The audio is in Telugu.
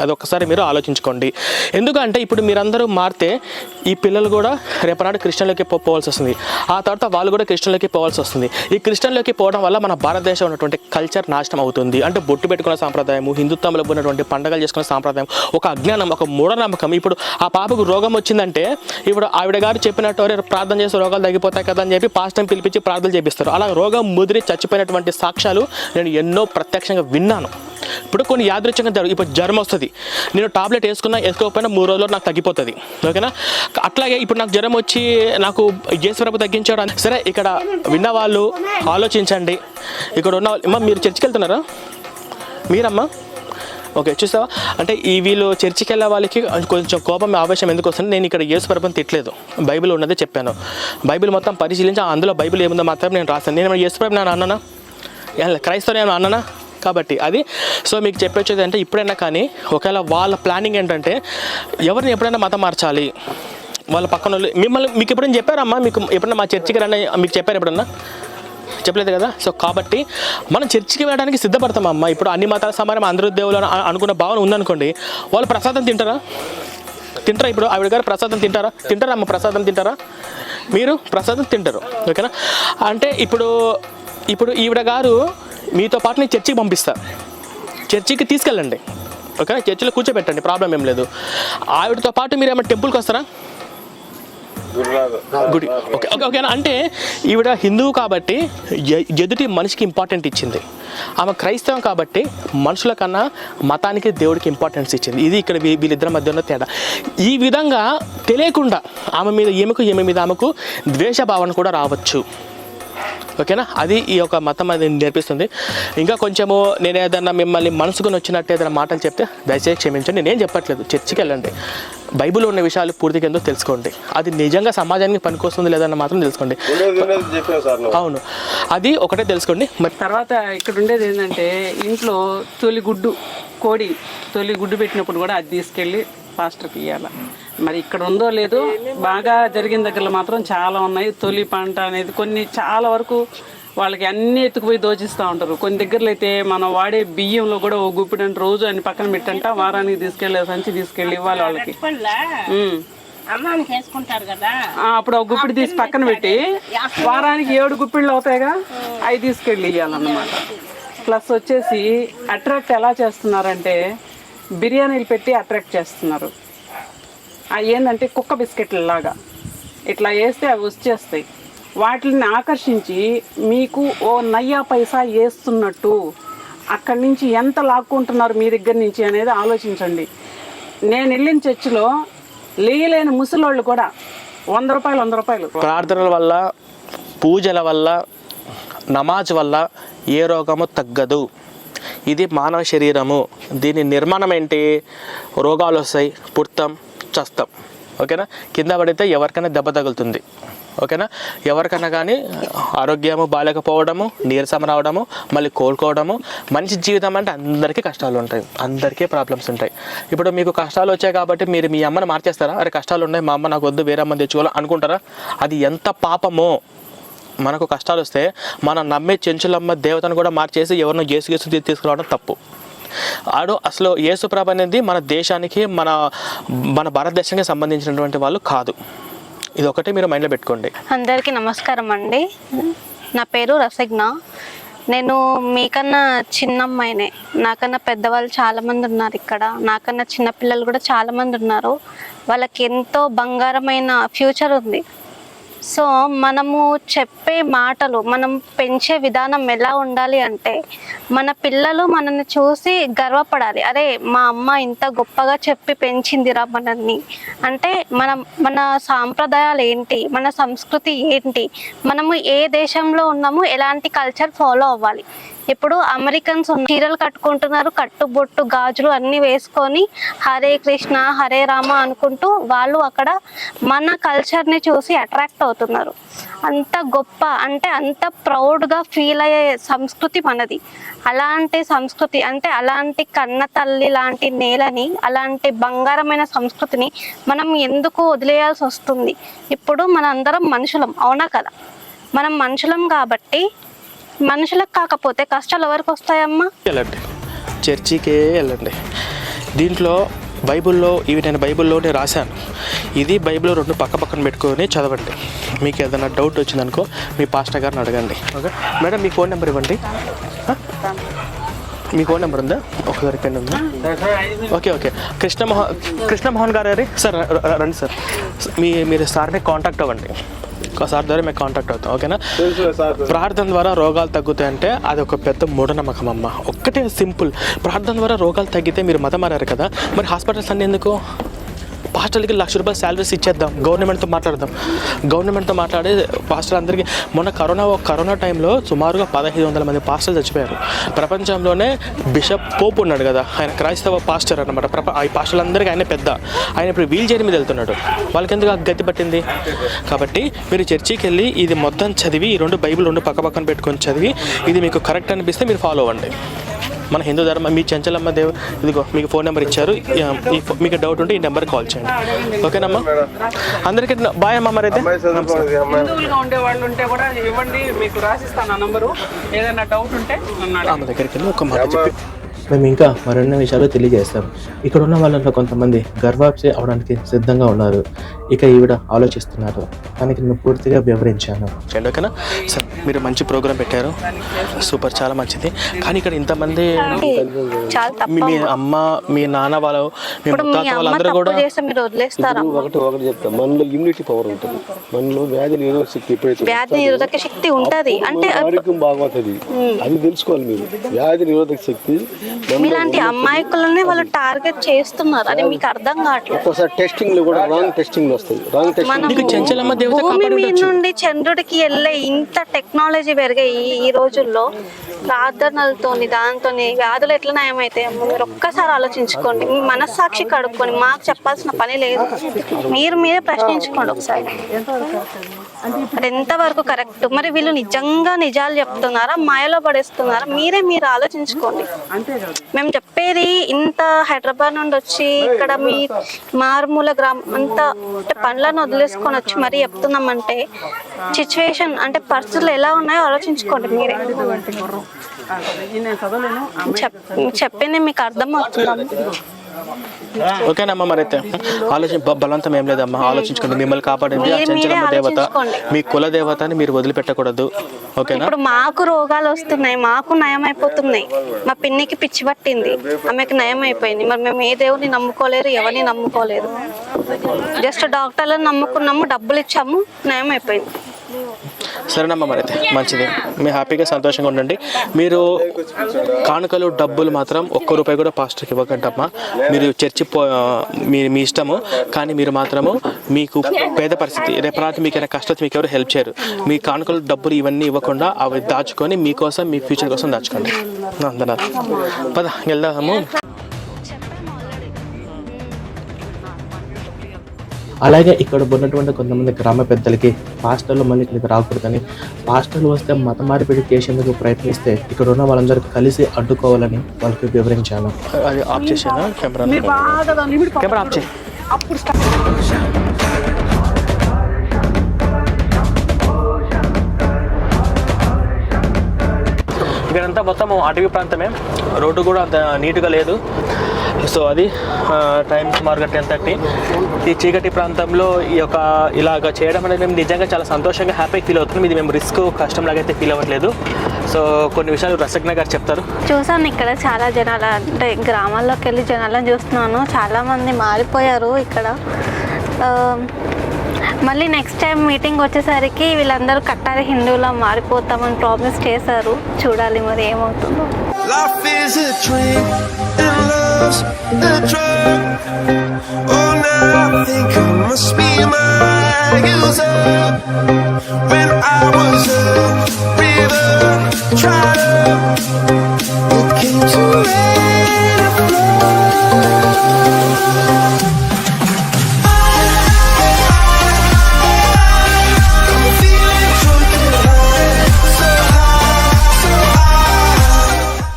అది ఒక్కసారి మీరు ఆలోచించుకోండి. ఎందుకంటే ఇప్పుడు మీరందరూ మారితే ఈ పిల్లలు కూడా రేపనాడు క్రిస్టియన్లోకి పోవాల్సి వస్తుంది. ఆ తర్వాత వాళ్ళు కూడా క్రిస్టియన్లోకి పోవాల్సి వస్తుంది. ఈ క్రిస్టియన్లోకి పోవడం వల్ల మన భారతదేశం ఉన్నటువంటి కల్చర్ నాశనం అవుతుంది. అంటే బొట్టు పెట్టుకునే సాంప్రదాయము హిందుత్వంలో ఉన్నటువంటి పండగలు చేసుకునే సాంప్రదాయం ఒక అజ్ఞానం ఒక మూఢనమ్మకం. ఇప్పుడు ఆ పాపకు రోగం వచ్చిందంటే ఇప్పుడు ఆవిడ గారు చెప్పినట్టు "ఒరేయ్, ప్రార్థన చేస్తే రోగాలు తగ్గిపోతాయి కదా అని చెప్పి పాస్టర్ని పిలిపించి ప్రార్థనలు చేపిస్తారు. అలా రోగం ముదిరి చచ్చిపోయినటువంటి సాక్ష్యాలు నేను ఎన్నో ప్రత్యక్షంగా విన్నాను. ఇప్పుడు కొన్ని యాదృచ్ఛంగా జరుగు ఇప్పుడు జ్వరం వస్తుంది. నేను టాబ్లెట్ వేసుకున్నా వేసుకోకపోయినా మూడు రోజుల్లో నాకు తగ్గిపోతుంది. ఓకేనా? అట్లాగే ఇప్పుడు నాకు జ్వరం వచ్చి నాకు జేసుప్రభు తగ్గించాడు సరే ఇక్కడ విన్న వాళ్ళు ఆలోచించండి. ఇక్కడ ఉన్న వాళ్ళు అమ్మా మీరు చర్చికి వెళ్తున్నారా మీరమ్మా? ఓకే చూసావా? అంటే ఈ వీళ్ళు చర్చికి వెళ్ళే వాళ్ళకి కొంచెం కోపం ఆవేశం ఎందుకు వస్తుంది? నేను ఇక్కడ యేసు ప్రభుని తిట్టలేదు. బైబిల్ ఉన్నదే చెప్పాను. బైబిల్ మొత్తం పరిశీలించి అందులో బైబిల్ ఏముందో మాత్రం నేను రాశాను. నేను ఏమైనా యేసు ప్రభు నేను అన్నానా క్రైస్తవ నేను అన్నానా? కాబట్టి అది. సో మీకు చెప్పొచ్చేది అంటే ఇప్పుడైనా కానీ ఒకవేళ వాళ్ళ ప్లానింగ్ ఏంటంటే ఎవరిని ఎప్పుడైనా మతం మార్చాలి? వాళ్ళ పక్కన వాళ్ళు మిమ్మల్ని మీకు ఎప్పుడైనా చెప్పారమ్మా? మీకు ఎప్పుడైనా మా చర్చికి రండి మీకు చెప్పారు ఎప్పుడన్నా? చెప్పలేదు కదా? సో కాబట్టి మనం చర్చికి వెళ్ళడానికి సిద్ధపడతాం అమ్మ? ఇప్పుడు అన్ని మతాల సమానం అందరూ దేవులు అని అనుకున్న భావన ఉందనుకోండి వాళ్ళు ప్రసాదం తింటారా? తింటారా ఇప్పుడు? ఆవిడ గారు ప్రసాదం తింటారా? తింటారా అమ్మ ప్రసాదం తింటారా? మీరు ప్రసాదం తింటారు ఓకేనా? అంటే ఇప్పుడు ఇప్పుడు ఈవిడ గారు మీతో పాటు నేను చర్చికి పంపిస్తా. చర్చికి తీసుకెళ్ళండి. ఓకేనా చర్చిలో కూర్చోబెట్టండి. ప్రాబ్లం ఏం లేదు. ఆవిడతో పాటు మీరు ఏమైనా టెంపుల్కి వస్తారా? గుడి. ఓకే ఓకే ఓకేనా అంటే ఈవిడ హిందువు కాబట్టి ఎదుటి మనిషికి ఇంపార్టెంట్ ఇచ్చింది. ఆమె క్రైస్తవం కాబట్టి మనుషుల కన్నా మతానికి దేవుడికి ఇంపార్టెన్స్ ఇచ్చింది. ఇది ఇక్కడ వీళ్ళిద్దరి మధ్య ఉన్న తేడా. ఈ విధంగా తెలియకుండా ఆమె మీద ఈమెకు ఈమె మీద ఆమెకు ద్వేష భావన కూడా రావచ్చు. ఓకేనా? అది ఈ యొక్క మతం అది నేర్పిస్తుంది. ఇంకా కొంచెము నేను ఏదన్నా మిమ్మల్ని మనసుకుని వచ్చినట్టు ఏదైనా మాటలు చెప్తే దయచేసి క్షమించండి. నేనేం చెప్పట్లేదు. చర్చికి వెళ్ళండి. బైబిల్ ఉన్న విషయాలు పూర్తిగా ఏందో తెలుసుకోండి. అది నిజంగా సమాజానికి పనికొస్తుంది లేదన్న మాత్రం తెలుసుకోండి. అవును. అది ఒకటే తెలుసుకోండి. మరి తర్వాత ఇక్కడ ఉండేది ఏంటంటే ఇంట్లో తొలి గుడ్డు కోడి తొలి గుడ్డు పెట్టినప్పుడు కూడా అది తీసుకెళ్ళి పాస్టర్కి ఇవ్వాలి మరి ఇక్కడ ఉందో లేదో బాగా జరిగిన దగ్గరలో మాత్రం చాలా ఉన్నాయి. తొలి పంట అనేది కొన్ని చాలా వరకు వాళ్ళకి అన్ని ఎత్తుకుపోయి దోచిస్తూ ఉంటారు. కొన్ని దగ్గరలో అయితే మనం వాడే బియ్యంలో కూడా ఓ గుప్పిడి అంటే రోజు అని పక్కన పెట్టంట వారానికి తీసుకెళ్ళి సంచి తీసుకెళ్ళి ఇవ్వాలి వాళ్ళకి. అప్పుడు ఒక గుప్పిడి తీసి పక్కన పెట్టి వారానికి ఏడు గుప్పిళ్ళు అవుతాయిగా? అవి తీసుకెళ్ళి ఇవ్వాలన్నమాట ప్లస్ వచ్చేసి అట్రాక్ట్ ఎలా చేస్తున్నారంటే బిర్యానీలు పెట్టి అట్రాక్ట్ చేస్తున్నారు. అవి ఏంటంటే కుక్క బిస్కెట్ల లాగా. ఇట్లా వేస్తే అవి వచ్చేస్తాయి. వాటిని ఆకర్షించి మీకు ఓ నయ్యా పైసా వేస్తున్నట్టు అక్కడి నుంచి ఎంత లాక్కుంటున్నారు మీ దగ్గర నుంచి అనేది ఆలోచించండి. నేను వెళ్ళిన చర్చిలో లేయలేని ముసలోళ్ళు కూడా వంద రూపాయలు వంద రూపాయలు. ప్రార్థనల వల్ల పూజల వల్ల నమాజ్ వల్ల ఏ రోగము తగ్గదు. ఇది మానవ శరీరము. దీని నిర్మాణం ఏంటి? రోగాలు వస్తాయి పుడతాం చస్తాం. ఓకేనా? కింద పడితే ఎవరికైనా దెబ్బ తగులుతుంది. ఓకేనా? ఎవరికైనా కానీ ఆరోగ్యము బాగాలేకపోవడము నీరసం రావడము మళ్ళీ కోలుకోవడము మనిషి జీవితం అంటే అందరికీ కష్టాలు ఉంటాయి. అందరికీ ప్రాబ్లమ్స్ ఉంటాయి. ఇప్పుడు మీకు కష్టాలు వచ్చాయి కాబట్టి మీరు మీ అమ్మని మార్చేస్తారా? అరే కష్టాలు ఉన్నాయి మా అమ్మ నాకు వద్దు వేరే అమ్మని తెచ్చుకోవాలి అనుకుంటారా? అది ఎంత పాపమో. మనకు కష్టాలు వస్తే మనం నమ్మే చెంచులమ్మ దేవతను కూడా మార్చేసి ఎవరినో గేసు గేసు తీసుకురావడం తప్పు. ఆడు అసలు యేసుప్రభ అనేది మన దేశానికి మన మన భారతదేశానికి సంబంధించినటువంటి వాళ్ళు కాదు. ఇది ఒకటి మీరు మైండ్లో పెట్టుకోండి. అందరికీ నమస్కారం అండి. నా పేరు రసజ్ఞ నేను మీకన్నా చిన్నమ్మాయినే. నాకన్నా పెద్దవాళ్ళు చాలామంది ఉన్నారు ఇక్కడ. నాకన్నా చిన్నపిల్లలు కూడా చాలామంది ఉన్నారు. వాళ్ళకి ఎంతో బంగారమైన ఫ్యూచర్ ఉంది. సో మనము చెప్పే మాటలు మనం పెంచే విధానం ఎలా ఉండాలి అంటే మన పిల్లలు మనల్ని చూసి గర్వపడాలి. అరే మా అమ్మ ఇంత గొప్పగా చెప్పి పెంచిందిరా మనల్ని. అంటే మన మన సాంప్రదాయాలు ఏంటి? మన సంస్కృతి ఏంటి? మనము ఏ దేశంలో ఉన్నాము ఎలాంటి కల్చర్ ఫాలో అవ్వాలి? ఇప్పుడు అమెరికన్స్ చీరలు కట్టుకుంటున్నారు కట్టుబొట్టు గాజులు అన్ని వేసుకొని హరే కృష్ణ హరే రామ అనుకుంటూ వాళ్ళు అక్కడ మన కల్చర్ని చూసి అట్రాక్ట్ అవుతున్నారు. అంత గొప్ప అంటే అంత ప్రౌడ్గా ఫీల్ అయ్యే సంస్కృతి మనది. అలాంటి సంస్కృతి అంటే అలాంటి కన్న తల్లి లాంటి నేలని అలాంటి బంగారమైన సంస్కృతిని మనం ఎందుకు వదిలేయాల్సి వస్తుంది? ఇప్పుడు మనందరం మనుషులం అవునా కదా? మనం మనుషులం కాబట్టి మనుషులకు కాకపోతే కష్టాలు ఎవరికి వస్తాయమ్మా? వెళ్ళండి. చర్చికే వెళ్ళండి. దీంట్లో బైబిల్లో ఇవి నేను బైబిల్లోనే రాశాను. ఇది బైబిల్ రెండు పక్క పక్కన పెట్టుకొని చదవండి. మీకు ఏదైనా డౌట్ వచ్చిందనుకో మీ పాస్టర్ గారిని అడగండి. ఓకే? మేడం మీ ఫోన్ నెంబర్ ఇవ్వండి. మీ ఫోన్ నెంబర్ ఉందా? ఒకసారి పెన్ ఉందా? Okay okay. కృష్ణమోహన్ కృష్ణమోహన్ గారు సార్ రండి సార్. మీ మీరు సార్ని కాంటాక్ట్ అవ్వండి. సార్ ద్వారా మేము కాంటాక్ట్ అవుతాం ఓకేనా ప్రార్థన ద్వారా రోగాలు తగ్గుతాయి అంటే అది ఒక పెద్ద మూఢనమ్మకం అమ్మ. ఒక్కటే సింపుల్ ప్రార్థన ద్వారా రోగాలు తగ్గితే మీరు మతం మారారు కదా? మరి హాస్పిటల్స్ అన్నీ ఎందుకు? పాస్టర్లకి లక్ష రూపాయలు శాలరీస్ ఇచ్చేద్దాం. గవర్నమెంట్తో మాట్లాడదాం. గవర్నమెంట్తో మాట్లాడి పాస్టర్ అందరికీ మొన్న కరోనా కరోనా టైంలో సుమారుగా పదహైదు వందల మంది పాస్టర్లు చచ్చిపోయారు. ప్రపంచంలోనే బిషప్ పోప్ ఉన్నాడు కదా ఆయన క్రైస్తవ పాస్టర్ అనమాట ప్రప ఈ పాస్టర్లందరికీ ఆయన పెద్ద. ఆయన ఇప్పుడు వీల్ చైర్ మీద వెళ్తున్నాడు. వాళ్ళకి ఎందుకు గతి పట్టింది? కాబట్టి మీరు చర్చికి వెళ్ళి ఇది మొత్తం చదివి ఈ రెండు బైబిల్ రెండు పక్క పక్కన పెట్టుకొని చదివి ఇది మీకు కరెక్ట్ అనిపిస్తే మీరు ఫాలో అవ్వండి. మన హిందూ ధర్మం మీ చెంచలమ్మ దేవ్ ఇదిగో మీకు ఫోన్ నెంబర్ ఇచ్చారు. మీకు డౌట్ ఉంటే ఈ నెంబర్కి కాల్ చేయండి. ఓకేనమ్మా? అందరికీ బాయ్ అమ్మ మరి అయితే. అమ్మాయి చదువుకోవాలి అమ్మాయి. హిందువులుగా ఉండే వాళ్ళు ఉంటే కూడా ఇవ్వండి మీకు రాసిస్తాను ఆ నంబరు ఏదైనా డౌట్ ఉంటే నన్ను అడగండి. ఆమె దగ్గరికి వెళ్ళి ఒక మాట చెప్పి. మేము ఇంకా మరిన్ని విషయాలు తెలియజేస్తాం. ఇక్కడ ఉన్న వాళ్ళలో కొంతమంది గర్భాప్సి అవడానికి సిద్ధంగా ఉన్నారు. ఇక ఈవిడ ఆలోచిస్తున్నారు. దానికి నేను పూర్తిగా వివరించాను. చేయండి ఓకేనా? సార్ మీరు మంచి ప్రోగ్రామ్ పెట్టారు. సూపర్ చాలా మంచిది. కానీ ఇక్కడ ఇంతమంది మీ మీ అమ్మ మీ నాన్న వాళ్ళు మీ ముత్తాత వాళ్ళందరూ కూడా చేస్తే మీరు వదిలేస్తారా? ఒకటి ఒకటి చెప్తా. మనలో ఇమ్యూనిటీ పవర్ ఉంటుంది. మనలో వ్యాధి నిరోధక శక్తి ఎప్పుడైతే వ్యాధి నిరోధక శక్తి ఉంటది. అంటే ఆరోగ్యం బాగుంటుంది అది తెలుసుకోవాలి మీరు. వ్యాధి నిరోధక శక్తి మీలాంటి అమ్మాయికులనే వాళ్ళు టార్గెట్ చేస్తున్నారు. అది మీకు అర్థం కావట్లేదు. ఒక్కోసారి టెస్టింగ్లో కూడా రాంగ్ టెస్టింగ్ రాంగ్ దేవత భూమి మీద ఉండొచ్చు. నుండి చంద్రుడికి వెళ్ళే ఇంత టెక్నాలజీ పెరిగాయి ఈ- రోజుల్లో ప్రార్థనలతోని దాంతోని వ్యాధులు ఎట్లా నయమైతాయి అమ్మ మీరు ఒక్కసారి ఆలోచించుకోండి. మీ మనస్సాక్షి కడుక్కొని మాకు చెప్పాల్సిన పని లేదు. మీరు మీరే ప్రశ్నించుకోండి ఒకసారి. అది ఎంతవరకు కరెక్ట్? మరి వీళ్ళు నిజంగా నిజాలు చెప్తున్నారా? మాయలో పడేస్తున్నారా? మీరే మీరు ఆలోచించుకోండి. మేము చెప్పేది ఇంత హైదరాబాద్ నుండి వచ్చి ఇక్కడ మీ మారుమూల గ్రామం అంత అంటే పనులను వదిలేసుకొని వచ్చి మరీ చెప్తున్నామంటే సిచ్యువేషన్ అంటే పరిస్థితులు ఎలా ఉన్నాయో ఆలోచించుకోండి మీరే. చెప్పింది మీకు అర్థమవుతుందా? ఓకేనమ్మా మరి అయితే? ఆలోచన బలవంతం ఏం లేదమ్మా. ఆలోచించుకోండి. మిమ్మల్ని కాపాడింది ఆ చెంచలమ్మ దేవత. మీ కుల దేవతని మీరు వదిలిపెట్టకూడదు. ఓకేనా? ఇప్పుడు మాకు రోగాలు వస్తున్నాయి. మాకు నయం అయిపోతున్నాయి మా పిన్నికి పిచ్చి పట్టింది. ఆమెకు నయం అయిపోయింది మరి మేము ఏ దేవుని నమ్ముకోలేరు ఎవరిని నమ్ముకోలేదు. జస్ట్ డాక్టర్లను నమ్ముకున్నాము డబ్బులు ఇచ్చాము నయం అయిపోయింది సరేనమ్మా మరి అయితే మంచిది. మీ హ్యాపీగా సంతోషంగా ఉండండి. మీరు కానుకలు డబ్బులు మాత్రం ఒక్క రూపాయి కూడా పాస్టర్కి ఇవ్వకంటమ్మా మీరు చర్చి పో మీ మీ ఇష్టము కానీ మీరు మాత్రము మీకు పేద పరిస్థితి రేపు రాత్రి మీకు ఏమైనా కష్టం మీకు ఎవరు హెల్ప్ చేయరు. మీ కానుకలు డబ్బులు ఇవన్నీ ఇవ్వకుండా అవి దాచుకొని మీకోసం మీ ఫ్యూచర్ కోసం దాచుకోండి. అందన్నారు పద వెళ్దాము. అలాగే ఇక్కడ ఉన్నటువంటి కొంతమంది గ్రామ పెద్దలకి పాస్టర్లు మళ్ళీ ఇక్కడికి రాకూడదని పాస్టర్లు వస్తే మత మార్పిడి చేసేందుకు ప్రయత్నిస్తే ఇక్కడ ఉన్న వాళ్ళందరూ కలిసి అడ్డుకోవాలని వాళ్ళకి వివరించాను. అది ఆఫ్ కెమెరా కెమెరా ఆఫ్ అప్పుడు ఇక్కడంతా మొత్తం అటవీ ప్రాంతమే. రోడ్డు కూడా అంత నీట్గా లేదు. సో అది టైం సుమారుగా టెన్ థర్టీ. ఈ చీకటి ప్రాంతంలో ఈ యొక్క ఇలాగ చేయడం అనేది మేము నిజంగా చాలా సంతోషంగా హ్యాపీ ఫీల్ అవుతున్నాం. ఇది మేము రిస్క్ కష్టం లాగైతే ఫీల్ అవ్వట్లేదు. సో కొన్ని విషయాలు రసజ్ఞ గారు చెప్తారు. చూసాను ఇక్కడ చాలా జనాలు అంటే గ్రామాల్లోకి వెళ్ళి జనాలను చూస్తున్నాను. చాలా మంది మారిపోయారు ఇక్కడ. మళ్ళీ నెక్స్ట్ టైం మీటింగ్ వచ్చేసరికి వీళ్ళందరూ కట్టారి హిందువులా మారిపోతామని ప్రామిస్ చేశారు. చూడాలి మరి ఏమవుతుందో. The and Oh, now I think I must be my up When I was up.